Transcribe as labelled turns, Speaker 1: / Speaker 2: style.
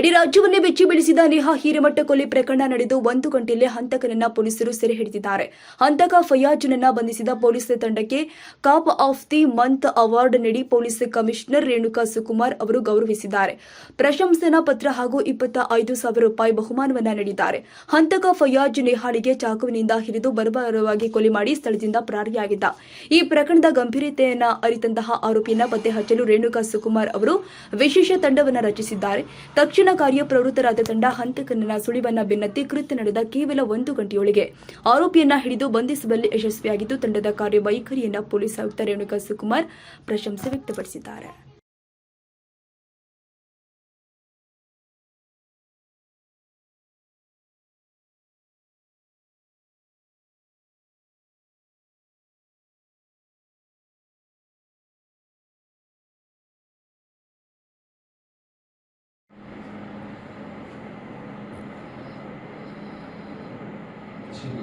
Speaker 1: ಇಡೀ ರಾಜ್ಯವನ್ನೇ ಬೆಚ್ಚಿ ಬೀಳಿಸಿದ ನೇಹಾ ಹಿರೇಮಠ ಕೊಲೆ ಪ್ರಕರಣ ನಡೆದು ಒಂದು ಗಂಟೆಯಲ್ಲಿ ಹಂತಕನನ್ನ ಪೊಲೀಸರು ಸೆರೆ ಹಿಡಿದಿದ್ದಾರೆ. ಹಂತಕ ಫಯಾಜ್ನನ್ನ ಬಂಧಿಸಿದ ಪೊಲೀಸ್ ತಂಡಕ್ಕೆ cop of the month award ನೀಡಿ ಪೊಲೀಸ್ ಕಮಿಷನರ್ ರೇಣುಕಾ ಸುಕುಮಾರ್ ಅವರು ಗೌರವಿಸಿದ್ದಾರೆ. ಪ್ರಶಂಸನಾ ಪತ್ರ ಹಾಗೂ ಇಪ್ಪತ್ತ ಐದು ಸಾವಿರ ರೂಪಾಯಿ ಬಹುಮಾನವನ್ನ ನೀಡಿದ್ದಾರೆ. ಹಂತಕ ಫಯಾಜ್ ನೇಹಾಳಿಗೆ ಚಾಕುವಿನಿಂದ ಹಿರಿದು ಬರಬಾರವಾಗಿ ಕೊಲೆ ಮಾಡಿ ಸ್ಥಳದಿಂದ ಪರಾರಿಯಾಗಿದ್ದ. ಈ ಪ್ರಕರಣದ ಗಂಭೀರತೆಯನ್ನ ಅರಿತಂತಹ ಆರೋಪಿಯನ್ನ ಪತ್ತೆ ಹಚ್ಚಲು ರೇಣುಕಾ ಸುಕುಮಾರ್ ಅವರು ವಿಶೇಷ ತಂಡವನ್ನ ರಚಿಸಿದ್ದಾರೆ. ತಕ್ಷಣ ಕಾರ್ಯಪ್ರವೃತ್ತರಾದ ತಂಡ ಹಂತಕನನ್ನ ಸುಳಿವನ್ನ ಬೆನ್ನತ್ತಿ ಕೃತ್ಯ ನಡೆದ ಕೇವಲ ಒಂದು ಗಂಟೆಯೊಳಗೆ. ಆರೋಪಿಯನ್ನ ಹಿಡಿದು ಬಂಧಿಸುವಲ್ಲಿ ಯಶಸ್ವಿಯಾಗಿದ್ದು, ತಂಡದ ಕಾರ್ಯವೈಖರಿಯನ್ನ ಪೊಲೀಸ್ ಆಯುಕ್ತ ರೇಣುಕಾ ಸುಕುಮಾರ್ ಪ್ರಶಂಸೆ ವ್ಯಕ್ತಪಡಿಸಿದ್ದಾರೆ.
Speaker 2: ছিল